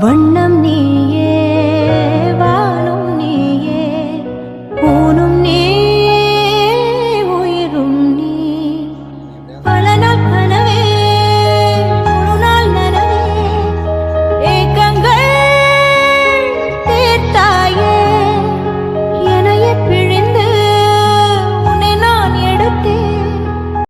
வண்ணம் நீயே.